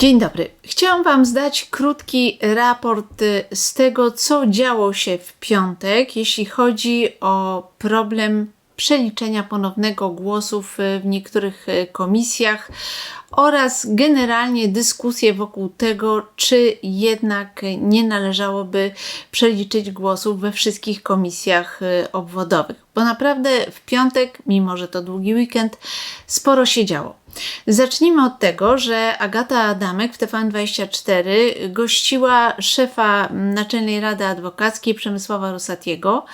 Dzień dobry. Chciałam Wam zdać krótki raport y, z tego, co działo się w piątek, jeśli chodzi o problem przeliczenia ponownego głosów y, w niektórych y, komisjach oraz generalnie dyskusję wokół tego, czy jednak nie należałoby przeliczyć głosów we wszystkich komisjach obwodowych. Bo naprawdę w piątek, mimo że to długi weekend, sporo się działo. Zacznijmy od tego, że Agata Adamek w TVN24 gościła szefa Naczelnej Rady Adwokackiej Przemysława Rosatiego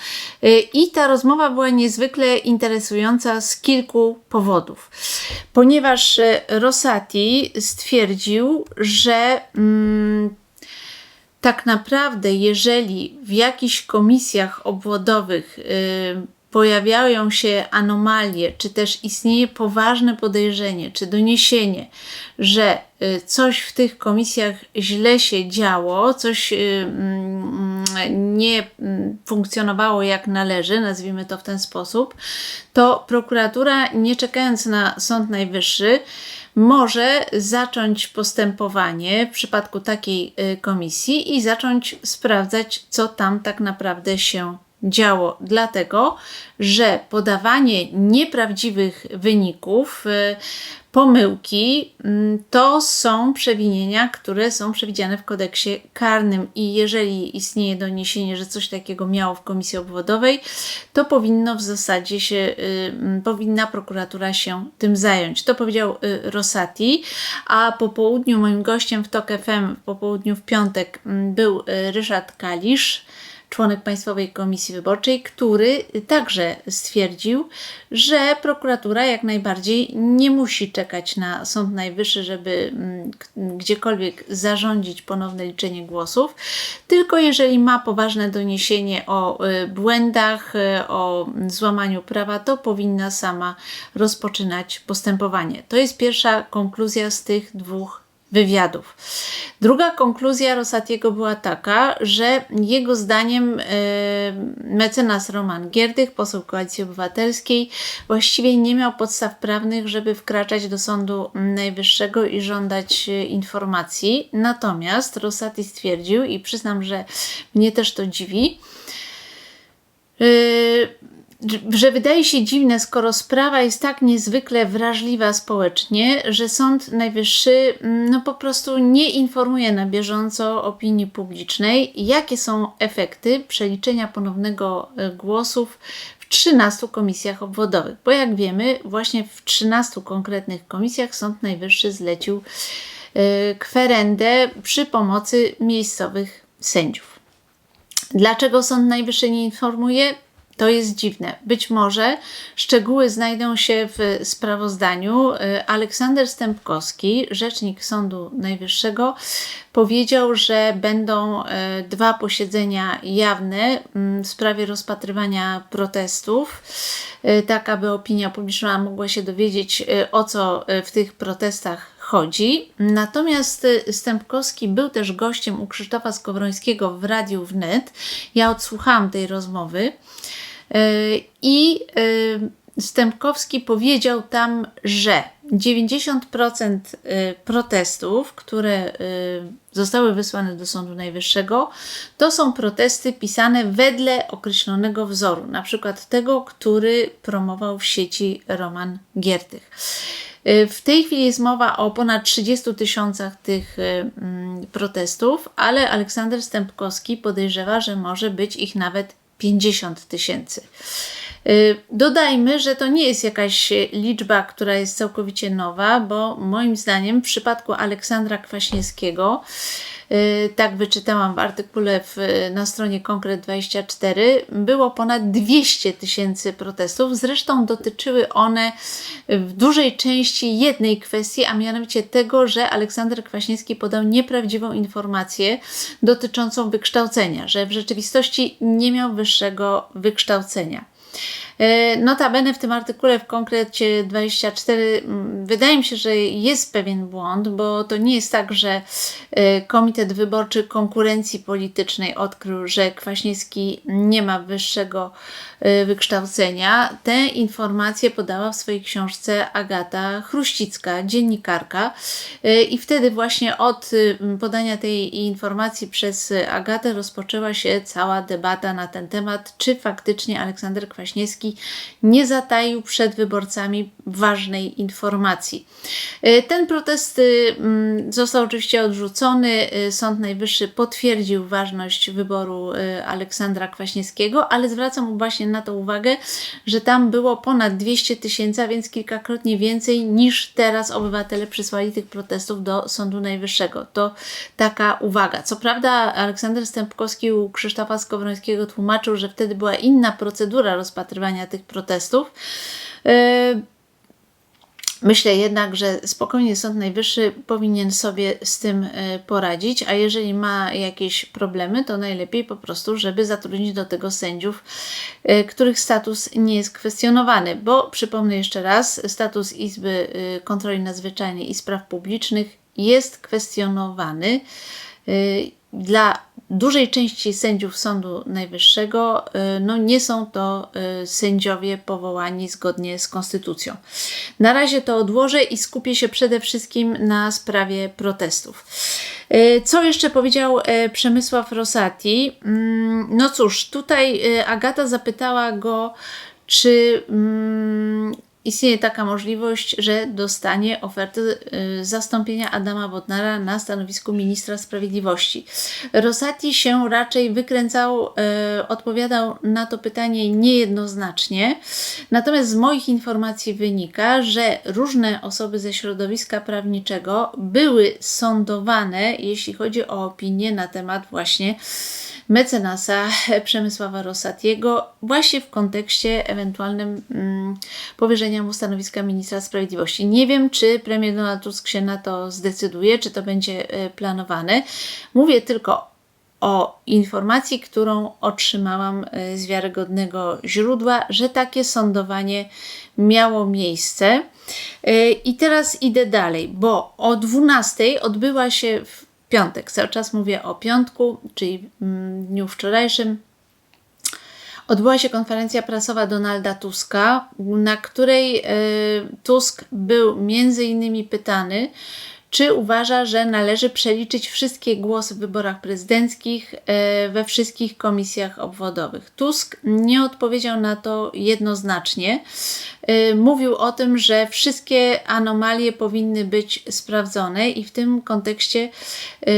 y, i ta rozmowa była niezwykle interesująca z kilku powodów. Ponieważ y, Rosati stwierdził, że mm, tak naprawdę, jeżeli w jakichś komisjach obwodowych y, pojawiają się anomalie, czy też istnieje poważne podejrzenie, czy doniesienie, że y, coś w tych komisjach źle się działo, coś y, mm, nie mm, funkcjonowało jak należy, nazwijmy to w ten sposób, to prokuratura, nie czekając na Sąd Najwyższy, może zacząć postępowanie w przypadku takiej y, komisji i zacząć sprawdzać, co tam tak naprawdę się działo, dlatego że podawanie nieprawdziwych wyników, y, pomyłki mm, to są przewinienia, które są przewidziane w kodeksie karnym. I jeżeli istnieje doniesienie, że coś takiego miało w komisji obwodowej, to powinno w zasadzie się, y, mm, powinna prokuratura się tym zająć. To powiedział y, Rosati, a po południu moim gościem w TOK FM, po południu w piątek mm, był Ryszard Kalisz, członek Państwowej Komisji Wyborczej, który także stwierdził, że prokuratura jak najbardziej nie musi czekać na Sąd Najwyższy, żeby mm, gdziekolwiek zarządzić ponowne liczenie głosów, tylko jeżeli ma poważne doniesienie o y, błędach, y, o złamaniu prawa, to powinna sama rozpoczynać postępowanie. To jest pierwsza konkluzja z tych dwóch wywiadów. Druga konkluzja Rosatiego była taka, że jego zdaniem e, mecenas Roman Gierdych, poseł Koalicji Obywatelskiej, właściwie nie miał podstaw prawnych, żeby wkraczać do Sądu Najwyższego i żądać e, informacji. Natomiast Rosati stwierdził, i przyznam, że mnie też to dziwi, e, że wydaje się dziwne, skoro sprawa jest tak niezwykle wrażliwa społecznie, że Sąd Najwyższy mm, no, po prostu nie informuje na bieżąco opinii publicznej, jakie są efekty przeliczenia ponownego e, głosów w 13 komisjach obwodowych. Bo jak wiemy, właśnie w 13 konkretnych komisjach Sąd Najwyższy zlecił e, kwerendę przy pomocy miejscowych sędziów. Dlaczego Sąd Najwyższy nie informuje? To jest dziwne. Być może szczegóły znajdą się w sprawozdaniu. Y, Aleksander Stępkowski, rzecznik Sądu Najwyższego, powiedział, że będą y, dwa posiedzenia jawne mm, w sprawie rozpatrywania protestów, y, tak aby opinia publiczna mogła się dowiedzieć, o co w tych protestach chodzi. Natomiast Stępkowski był też gościem u Krzysztofa Skowrońskiego w Radiu Wnet. Ja odsłuchałam tej rozmowy. E, I e, Stępkowski powiedział tam, że 90% e, protestów, które zostały wysłane do Sądu Najwyższego, to są protesty pisane wedle określonego wzoru, na przykład tego, który promował w sieci Roman Giertych. W tej chwili jest mowa o ponad 30 tysiącach tych protestów, ale Aleksander Stępkowski podejrzewa, że może być ich nawet 50 tysięcy. Y, dodajmy, że to nie jest jakaś liczba, która jest całkowicie nowa, bo moim zdaniem w przypadku Aleksandra Kwaśniewskiego, y, tak wyczytałam w artykule w, na stronie Konkret24, było ponad 200 tysięcy protestów. Zresztą dotyczyły one w dużej części jednej kwestii, a mianowicie tego, że Aleksander Kwaśniewski podał nieprawdziwą informację dotyczącą wykształcenia, że w rzeczywistości nie miał wyższego wykształcenia. E, Notabene w tym artykule w konkrecie 24 mm, wydaje mi się, że jest pewien błąd, bo to nie jest tak, że e, Komitet Wyborczy Konkurencji Politycznej odkrył, że Kwaśniewski nie ma wyższego e, wykształcenia. Te informacje podała w swojej książce Agata Chruścicka, dziennikarka. I wtedy właśnie od y, podania tej informacji przez Agatę rozpoczęła się cała debata na ten temat, czy faktycznie Aleksander Kwaśniewski nie zataił przed wyborcami ważnej informacji. E, Ten protest y, mm, został oczywiście odrzucony. E, Sąd Najwyższy potwierdził ważność wyboru e, Aleksandra Kwaśniewskiego, ale zwracam właśnie na to uwagę, że tam było ponad 200 tysięcy, a więc kilkakrotnie więcej niż teraz obywatele przysłali tych protestów do Sądu Najwyższego. To taka uwaga. Co prawda Aleksander Stępkowski u Krzysztofa Skowrońskiego tłumaczył, że wtedy była inna procedura rozpatrywania tych protestów. E, Myślę jednak, że spokojnie Sąd Najwyższy powinien sobie z tym e, poradzić, a jeżeli ma jakieś problemy, to najlepiej po prostu, żeby zatrudnić do tego sędziów, e, których status nie jest kwestionowany, bo przypomnę jeszcze raz, status Izby e, Kontroli Nadzwyczajnej i Spraw Publicznych jest kwestionowany dla dużej części sędziów Sądu Najwyższego y, no, nie są to y, sędziowie powołani zgodnie z konstytucją. Na razie to odłożę i skupię się przede wszystkim na sprawie protestów. Y, Co jeszcze powiedział Przemysław Rosati? Mm, No cóż, tutaj Agata zapytała go, czy mm, istnieje taka możliwość, że dostanie ofertę y, zastąpienia Adama Bodnara na stanowisku ministra sprawiedliwości. Rosati się raczej wykręcał, y, odpowiadał na to pytanie niejednoznacznie. Natomiast z moich informacji wynika, że różne osoby ze środowiska prawniczego były sądowane, jeśli chodzi o opinię na temat właśnie mecenasa Przemysława Rosatiego właśnie w kontekście ewentualnym mm, powierzenia mu stanowiska ministra sprawiedliwości. Nie wiem, czy premier Donald Tusk się na to zdecyduje, czy to będzie e, planowane. Mówię tylko o informacji, którą otrzymałam e, z wiarygodnego źródła, że takie sądowanie miało miejsce. E, I teraz idę dalej, bo o 12 odbyła się w piątek, cały czas mówię o piątku, czyli mm, dniu wczorajszym, odbyła się konferencja prasowa Donalda Tuska, na której e, Tusk był między innymi pytany, czy uważa, że należy przeliczyć wszystkie głosy w wyborach prezydenckich e, we wszystkich komisjach obwodowych. Tusk nie odpowiedział na to jednoznacznie. E, Mówił o tym, że wszystkie anomalie powinny być sprawdzone i w tym kontekście e,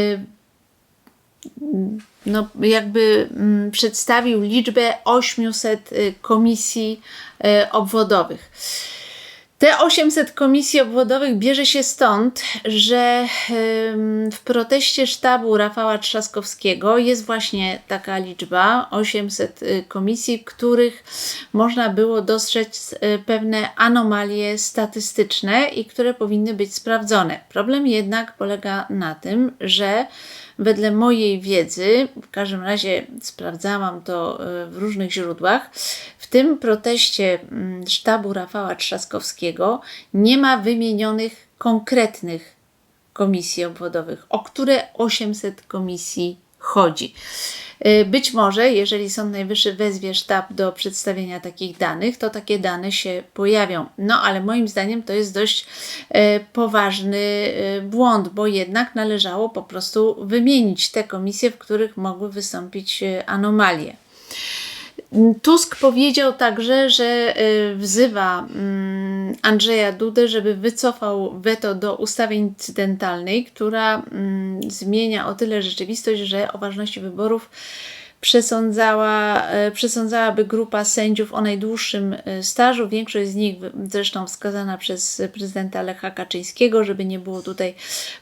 no, jakby mm, przedstawił liczbę 800 y, komisji obwodowych. Te 800 komisji obwodowych bierze się stąd, że w proteście sztabu Rafała Trzaskowskiego jest właśnie taka liczba 800 y, komisji, w których można było dostrzec y, pewne anomalie statystyczne i które powinny być sprawdzone. Problem jednak polega na tym, że wedle mojej wiedzy, w każdym razie sprawdzałam to y, w różnych źródłach, w tym proteście mm, sztabu Rafała Trzaskowskiego nie ma wymienionych konkretnych komisji obwodowych, o które 800 komisji chodzi. Y, Być może, jeżeli Sąd Najwyższy wezwie sztab do przedstawienia takich danych, to takie dane się pojawią. No ale moim zdaniem to jest dość e, poważny e, błąd, bo jednak należało po prostu wymienić te komisje, w których mogły wystąpić anomalie. Tusk powiedział także, że y, wzywa mm, Andrzeja Dudę, żeby wycofał weto do ustawy incydentalnej, która mm, zmienia o tyle rzeczywistość, że o ważności wyborów przesądzała, e, przesądzałaby grupa sędziów o najdłuższym e, stażu. Większość z nich zresztą wskazana przez prezydenta Lecha Kaczyńskiego, żeby nie było tutaj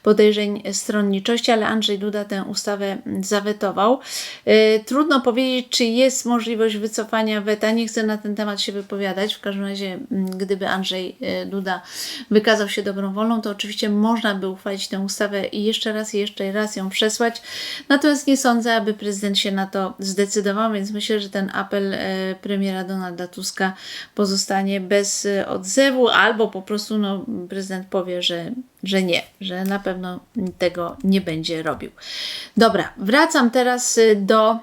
podejrzeń stronniczości, ale Andrzej Duda tę ustawę zawetował. E, Trudno powiedzieć, czy jest możliwość wycofania weta. Nie chcę na ten temat się wypowiadać. W każdym razie, gdyby Andrzej Duda wykazał się dobrą wolą, to oczywiście można by uchwalić tę ustawę i jeszcze raz i jeszcze raz ją przesłać. Natomiast nie sądzę, aby prezydent się na to to zdecydował, więc myślę, że ten apel e, premiera Donalda Tuska pozostanie bez e, odzewu, albo po prostu no, prezydent powie, że, że nie, że na pewno tego nie będzie robił. Dobra, wracam teraz e, do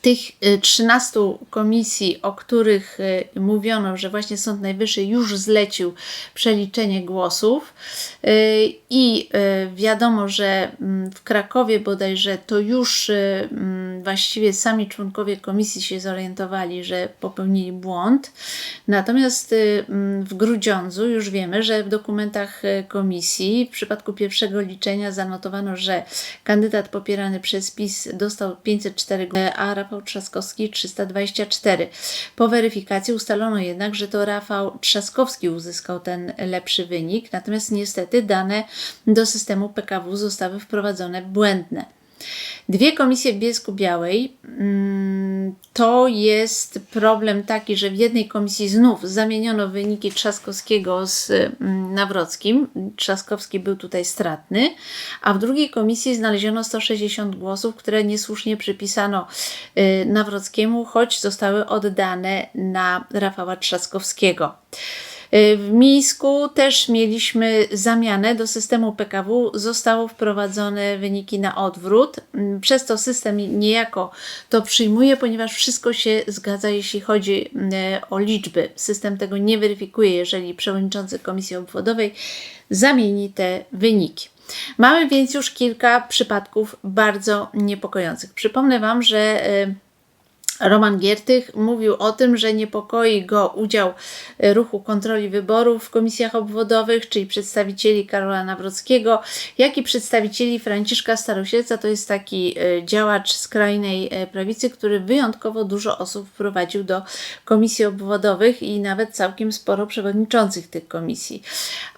tych 13 y, komisji, o których y, mówiono, że właśnie Sąd Najwyższy już zlecił przeliczenie głosów y, i wiadomo, że mm, w Krakowie bodajże to już mm, właściwie sami członkowie komisji się zorientowali, że popełnili błąd. Natomiast mm, w Grudziądzu już wiemy, że w dokumentach komisji w przypadku pierwszego liczenia zanotowano, że kandydat popierany przez PiS dostał 504 głosy, a Rafał Trzaskowski 324. Po weryfikacji ustalono jednak, że to Rafał Trzaskowski uzyskał ten lepszy wynik, natomiast niestety dane do systemu PKW zostały wprowadzone błędne. Dwie komisje w Bielsku Białej mm, to jest problem taki, że w jednej komisji znów zamieniono wyniki Trzaskowskiego z mm, Nawrockim. Trzaskowski był tutaj stratny, a w drugiej komisji znaleziono 160 głosów, które niesłusznie przypisano y, Nawrockiemu, choć zostały oddane na Rafała Trzaskowskiego. Y, w Mińsku też mieliśmy zamianę do systemu PKW. Zostało wprowadzone wyniki na odwrót. Mm, przez to system niejako to przyjmuje, ponieważ wszystko się zgadza, jeśli chodzi mm, o liczby. System tego nie weryfikuje, jeżeli przewodniczący Komisji Obwodowej zamieni te wyniki. Mamy więc już kilka przypadków bardzo niepokojących. Przypomnę Wam, że y, Roman Giertych mówił o tym, że niepokoi go udział e, ruchu kontroli wyborów w komisjach obwodowych, czyli przedstawicieli Karola Nawrockiego, jak i przedstawicieli Franciszka Starosielca, to jest taki e, działacz skrajnej e, prawicy, który wyjątkowo dużo osób wprowadził do komisji obwodowych i nawet całkiem sporo przewodniczących tych komisji.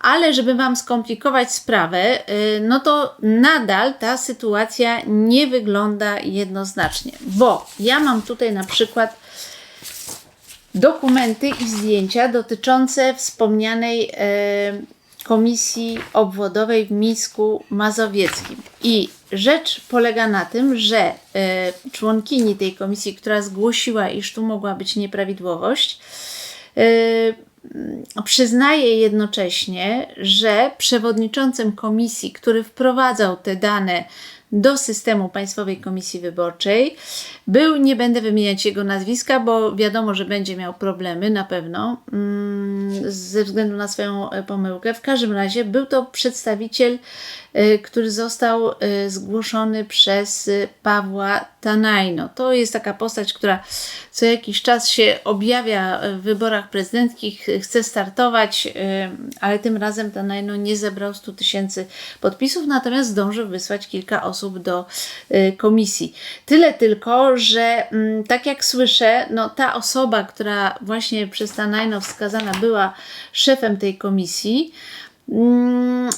Ale żeby Wam skomplikować sprawę, no to nadal ta sytuacja nie wygląda jednoznacznie, bo ja mam tutaj na przykład dokumenty i zdjęcia dotyczące wspomnianej e, komisji obwodowej w Mińsku Mazowieckim. I rzecz polega na tym, że e, członkini tej komisji, która zgłosiła, iż tu mogła być nieprawidłowość, e, przyznaje jednocześnie, że przewodniczącym komisji, który wprowadzał te dane do systemu Państwowej Komisji Wyborczej. Był, nie będę wymieniać jego nazwiska, bo wiadomo, że będzie miał problemy na pewno mm, ze względu na swoją e, pomyłkę. W każdym razie był to przedstawiciel, e, który został e, zgłoszony przez Pawła Tanajno. To jest taka postać, która co jakiś czas się objawia w wyborach prezydenckich, chce startować, ale tym razem Tanajno nie zebrał 100 tysięcy podpisów, natomiast zdążył wysłać kilka osób do komisji. Tyle tylko, że mm, tak jak słyszę, no ta osoba, która właśnie przez Tanajno wskazana była szefem tej komisji, mm,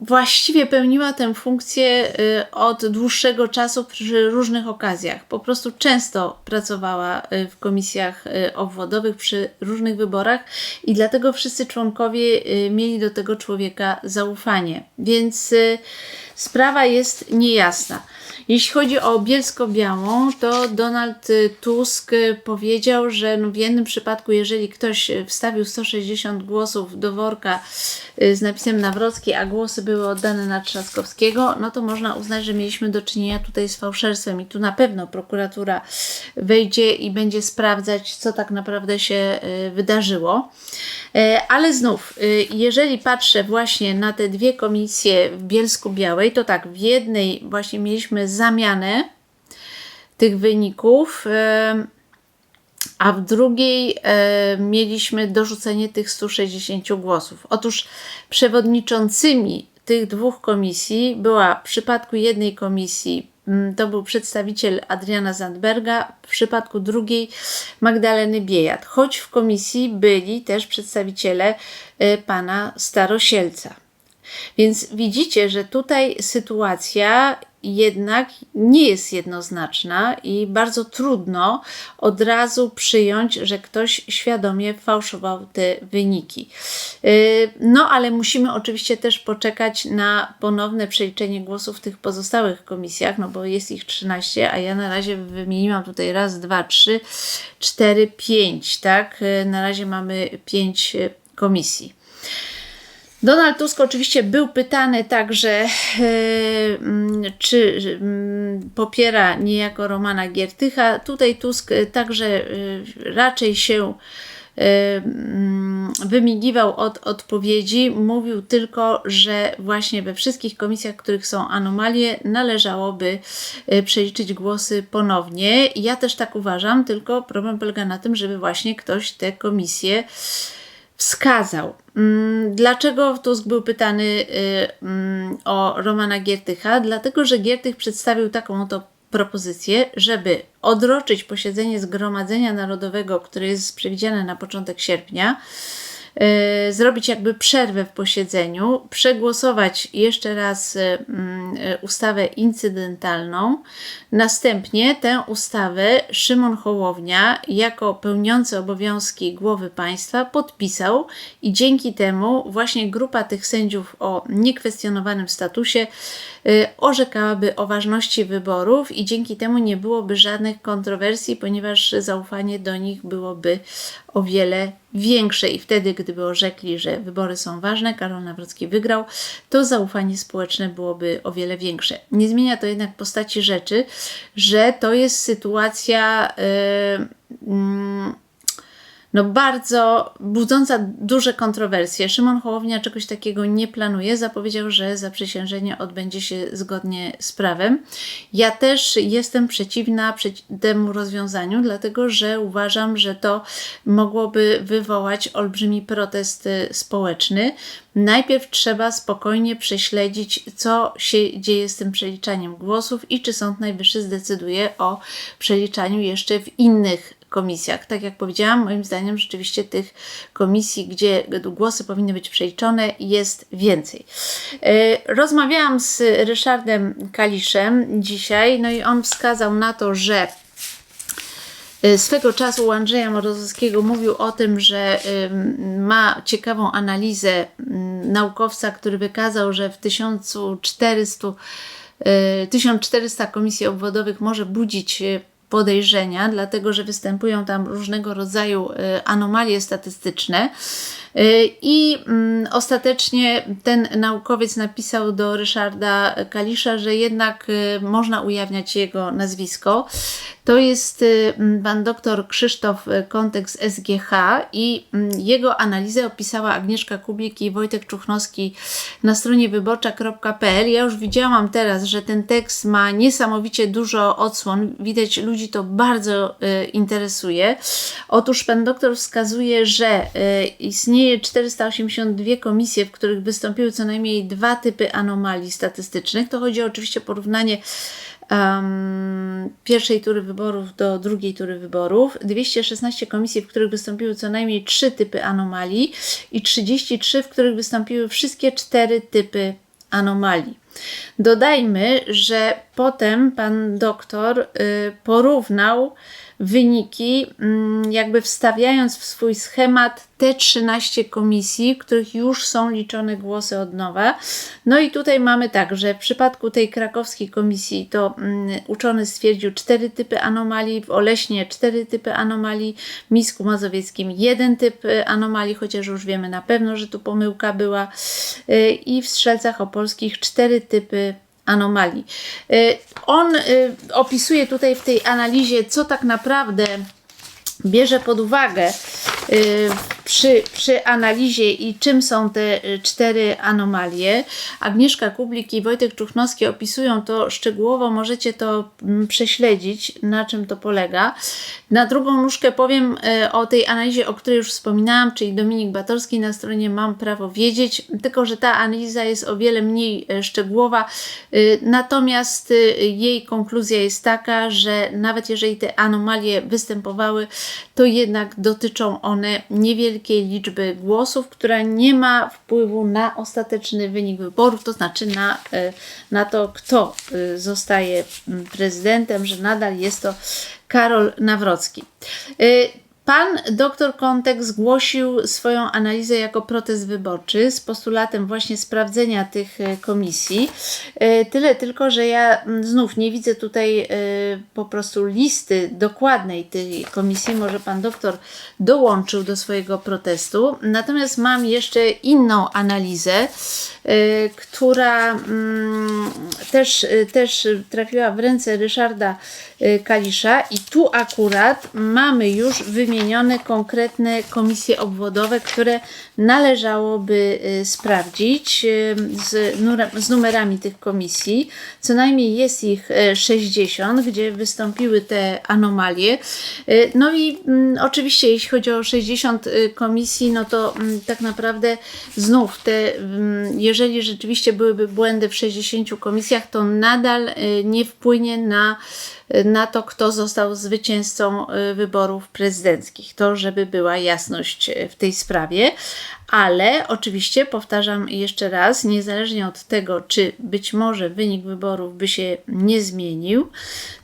właściwie pełniła tę funkcję y, od dłuższego czasu przy różnych okazjach. Po prostu często pracowała y, w komisjach y, obwodowych przy różnych wyborach i dlatego wszyscy członkowie mieli do tego człowieka zaufanie. Więc sprawa jest niejasna. Jeśli chodzi o Bielsko-Białą, to Donald Tusk powiedział, że no w jednym przypadku, jeżeli ktoś wstawił 160 głosów do worka y, z napisem Nawrocki, a głosy były oddane na Trzaskowskiego, no to można uznać, że mieliśmy do czynienia tutaj z fałszerstwem i tu na pewno prokuratura wejdzie i będzie sprawdzać, co tak naprawdę się y, wydarzyło. E, ale znów, y, jeżeli patrzę właśnie na te dwie komisje w Bielsku Białej, to tak, w jednej właśnie mieliśmy zamianę tych wyników, e, a w drugiej e, mieliśmy dorzucenie tych 160 głosów. Otóż przewodniczącymi tych dwóch komisji była w przypadku jednej komisji to był przedstawiciel Adriana Zandberga, w przypadku drugiej Magdaleny Biejat, choć w komisji byli też przedstawiciele y, pana Starosielca. Więc widzicie, że tutaj sytuacja jednak nie jest jednoznaczna i bardzo trudno od razu przyjąć, że ktoś świadomie fałszował te wyniki. Y, no, ale musimy oczywiście też poczekać na ponowne przeliczenie głosów w tych pozostałych komisjach, no bo jest ich 13, a ja na razie wymieniłam tutaj raz, dwa, trzy, cztery, pięć, tak? Y, na razie mamy pięć y, komisji. Donald Tusk oczywiście był pytany także, e, mm, czy mm, popiera niejako Romana Giertycha. Tutaj Tusk e, także e, raczej się mm, wymigiwał od odpowiedzi, mówił tylko, że właśnie we wszystkich komisjach, w których są anomalie, należałoby przeliczyć głosy ponownie. Ja też tak uważam, tylko problem polega na tym, żeby właśnie ktoś te komisje wskazał. Mm, dlaczego Tusk był pytany y, mm, o Romana Giertycha? Dlatego, że Giertych przedstawił taką oto propozycję, żeby odroczyć posiedzenie Zgromadzenia Narodowego, które jest przewidziane na początek sierpnia, zrobić jakby przerwę w posiedzeniu, przegłosować jeszcze raz y, y, ustawę incydentalną. Następnie tę ustawę Szymon Hołownia, jako pełniący obowiązki głowy państwa, podpisał i dzięki temu właśnie grupa tych sędziów o niekwestionowanym statusie orzekałaby o ważności wyborów i dzięki temu nie byłoby żadnych kontrowersji, ponieważ zaufanie do nich byłoby o wiele większe i wtedy, gdyby orzekli, że wybory są ważne, Karol Nawrocki wygrał, to zaufanie społeczne byłoby o wiele większe. Nie zmienia to jednak postaci rzeczy, że to jest sytuacja. Yy, yy, no bardzo budząca duże kontrowersje. Szymon Hołownia czegoś takiego nie planuje. Zapowiedział, że zaprzysiężenie odbędzie się zgodnie z prawem. Ja też jestem przeciwna temu rozwiązaniu, dlatego że uważam, że to mogłoby wywołać olbrzymi protest y, społeczny. Najpierw trzeba spokojnie prześledzić, co się dzieje z tym przeliczaniem głosów i czy Sąd Najwyższy zdecyduje o przeliczaniu jeszcze w innych komisjach. Tak jak powiedziałam, moim zdaniem rzeczywiście tych komisji, gdzie głosy powinny być przeliczone, jest więcej. E, rozmawiałam z Ryszardem Kaliszem dzisiaj, no i on wskazał na to, że e, Swego czasu u Andrzeja Morozowskiego mówił o tym, że ma ciekawą analizę naukowca, który wykazał, że w 1400 1400 e, komisji obwodowych może budzić podejrzenia, dlatego że występują tam różnego rodzaju y, anomalie statystyczne. Y, I mm, ostatecznie ten naukowiec napisał do Ryszarda Kalisza, że jednak y, można ujawniać jego nazwisko. To jest y, pan doktor Krzysztof Kontek z SGH i jego analizę opisała Agnieszka Kubik i Wojtek Czuchnowski na stronie wyborcza.pl. Ja już widziałam teraz, że ten tekst ma niesamowicie dużo odsłon. Widać, ludzi to bardzo interesuje. Otóż pan doktor wskazuje, że istnieje 482 komisje, w których wystąpiły co najmniej dwa typy anomalii statystycznych. To chodzi oczywiście o porównanie um, pierwszej tury wyborów do drugiej tury wyborów. 216 komisji, w których wystąpiły co najmniej trzy typy anomalii i 33, w których wystąpiły wszystkie cztery typy anomalii. Dodajmy, że potem pan doktor y, porównał wyniki, mm, jakby wstawiając w swój schemat te 13 komisji, w których już są liczone głosy od nowa. No i tutaj mamy tak, że w przypadku tej krakowskiej komisji to um, uczony stwierdził cztery typy anomalii, w Oleśnie cztery typy anomalii, w Misku Mazowieckim jeden typ y, anomalii, chociaż już wiemy na pewno, że tu pomyłka była yy, i w Strzelcach Opolskich cztery typy anomalii. Y, on y, opisuje tutaj w tej analizie, co tak naprawdę bierze pod uwagę y, przy, przy analizie i czym są te y, cztery anomalie. Agnieszka Kublik i Wojtek Czuchnowski opisują to szczegółowo, możecie to mm, prześledzić, na czym to polega. Na drugą nóżkę powiem y, o tej analizie, o której już wspominałam, czyli Dominik Batorski na stronie Mam Prawo Wiedzieć, tylko że ta analiza jest o wiele mniej szczegółowa, natomiast jej konkluzja jest taka, że nawet jeżeli te anomalie występowały, to jednak dotyczą one niewielkich niewielkiej liczby głosów, która nie ma wpływu na ostateczny wynik wyborów, to znaczy na, e, na to, kto e, zostaje mm, prezydentem, że nadal jest to Karol Nawrocki. Pan doktor Kontek zgłosił swoją analizę jako protest wyborczy z postulatem właśnie sprawdzenia tych e, komisji. E, tyle tylko, że ja znów nie widzę tutaj e, po prostu listy dokładnej tej komisji. Może pan doktor dołączył do swojego protestu. Natomiast mam jeszcze inną analizę, która mm, też, też trafiła w ręce Ryszarda Kalisza i tu akurat mamy już wymienione wymienione konkretne komisje obwodowe, które należałoby y, sprawdzić y, z, z numerami tych komisji. Co najmniej jest ich 60, y, gdzie wystąpiły te anomalie. No i mm, oczywiście, jeśli chodzi o 60 komisji, no to mm, tak naprawdę znów te, mm, jeżeli rzeczywiście byłyby błędy w 60 komisjach, to nadal nie wpłynie na na to, kto został zwycięzcą wyborów prezydenckich. To, żeby była jasność w tej sprawie. Ale oczywiście, powtarzam jeszcze raz, niezależnie od tego, czy być może wynik wyborów by się nie zmienił,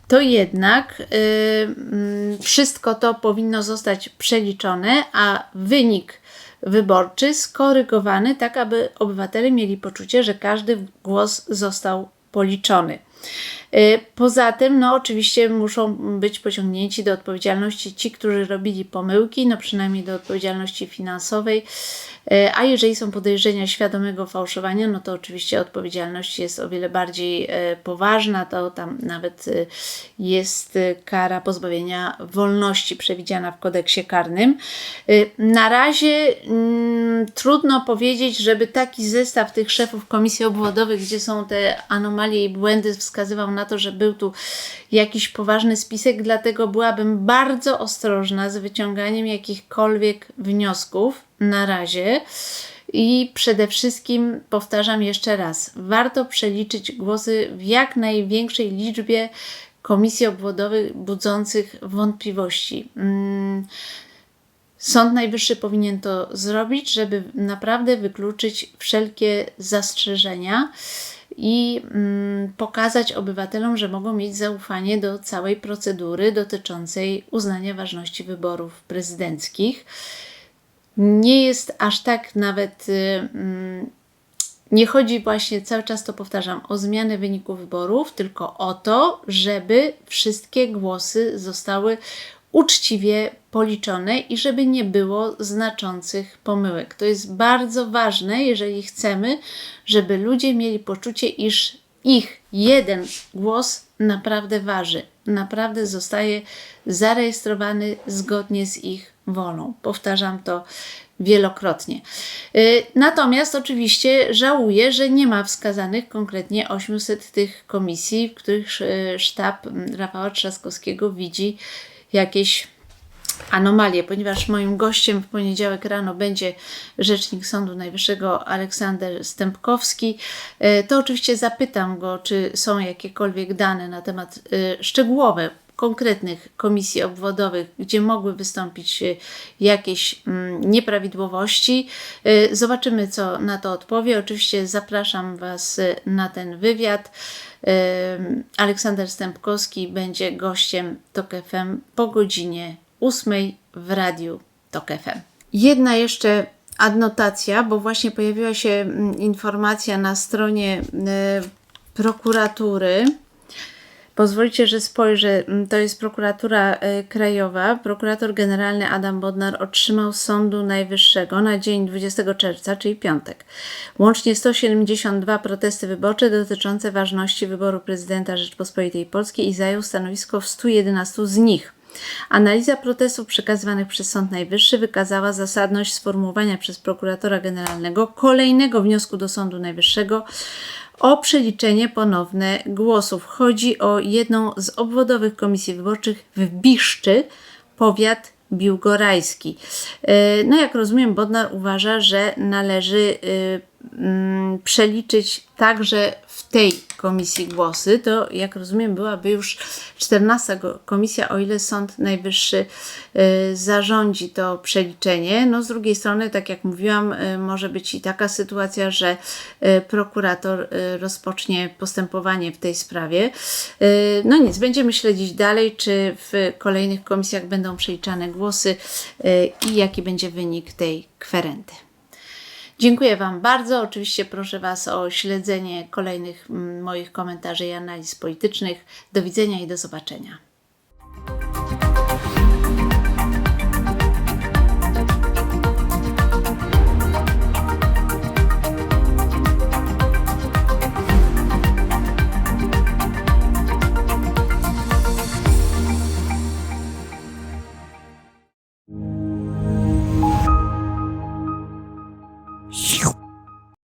to jednak y, y, wszystko to powinno zostać przeliczone, a wynik wyborczy skorygowany, tak aby obywatele mieli poczucie, że każdy głos został policzony. Y, poza tym, no oczywiście muszą być pociągnięci do odpowiedzialności ci, którzy robili pomyłki, no przynajmniej do odpowiedzialności finansowej, a jeżeli są podejrzenia świadomego fałszowania, no to oczywiście odpowiedzialność jest o wiele bardziej y, poważna, to tam nawet jest kara pozbawienia wolności przewidziana w kodeksie karnym. Na razie mm, trudno powiedzieć, żeby taki zestaw tych szefów komisji obwodowych, gdzie są te anomalie i błędy, wskazywał na to, że był tu jakiś poważny spisek, dlatego byłabym bardzo ostrożna z wyciąganiem jakichkolwiek wniosków na razie. I przede wszystkim powtarzam jeszcze raz, warto przeliczyć głosy w jak największej liczbie komisji obwodowych budzących wątpliwości. Mm, Sąd Najwyższy powinien to zrobić, żeby naprawdę wykluczyć wszelkie zastrzeżenia i mm, pokazać obywatelom, że mogą mieć zaufanie do całej procedury dotyczącej uznania ważności wyborów prezydenckich. Nie jest aż tak nawet. Y, mm, nie chodzi właśnie, cały czas to powtarzam, o zmianę wyniku wyborów, tylko o to, żeby wszystkie głosy zostały uczciwie policzone i żeby nie było znaczących pomyłek. To jest bardzo ważne, jeżeli chcemy, żeby ludzie mieli poczucie, iż ich jeden głos naprawdę waży, naprawdę zostaje zarejestrowany zgodnie z ich wolą. Powtarzam to wielokrotnie. Y, natomiast oczywiście żałuję, że nie ma wskazanych konkretnie 800 tych komisji, w których y, sztab Rafała Trzaskowskiego widzi jakieś anomalie, ponieważ moim gościem w poniedziałek rano będzie rzecznik Sądu Najwyższego Aleksander Stępkowski, e, to oczywiście zapytam go, czy są jakiekolwiek dane na temat szczegółowe konkretnych komisji obwodowych, gdzie mogły wystąpić e, jakieś mm, nieprawidłowości. Zobaczymy, co na to odpowie. Oczywiście zapraszam Was na ten wywiad. Aleksander Stępkowski będzie gościem TOK FM po godzinie 8 w radiu TOK FM. Jedna jeszcze adnotacja, bo właśnie pojawiła się mm, informacja na stronie prokuratury. Pozwolicie, że spojrzę. Mm, to jest prokuratura e, krajowa. Prokurator generalny Adam Bodnar otrzymał Sądu Najwyższego na dzień 20 czerwca, czyli piątek, łącznie 172 protesty wyborcze dotyczące ważności wyboru prezydenta Rzeczpospolitej Polskiej i zajął stanowisko w 111 z nich. Analiza protestów przekazywanych przez Sąd Najwyższy wykazała zasadność sformułowania przez prokuratora generalnego kolejnego wniosku do Sądu Najwyższego o przeliczenie ponowne głosów. Chodzi o jedną z obwodowych komisji wyborczych w Biszczy, powiat biłgorajski. E, no jak rozumiem, Bodnar uważa, że należy mm, przeliczyć także w tej komisji głosy, to jak rozumiem byłaby już 14 go- komisja, o ile Sąd Najwyższy y, zarządzi to przeliczenie. No z drugiej strony, tak jak mówiłam, y, może być i taka sytuacja, że y, prokurator rozpocznie postępowanie w tej sprawie. No nic, będziemy śledzić dalej, czy w kolejnych komisjach będą przeliczane głosy i jaki będzie wynik tej kwerenty. Dziękuję Wam bardzo. Oczywiście proszę Was o śledzenie kolejnych mm, moich komentarzy i analiz politycznych. Do widzenia i do zobaczenia.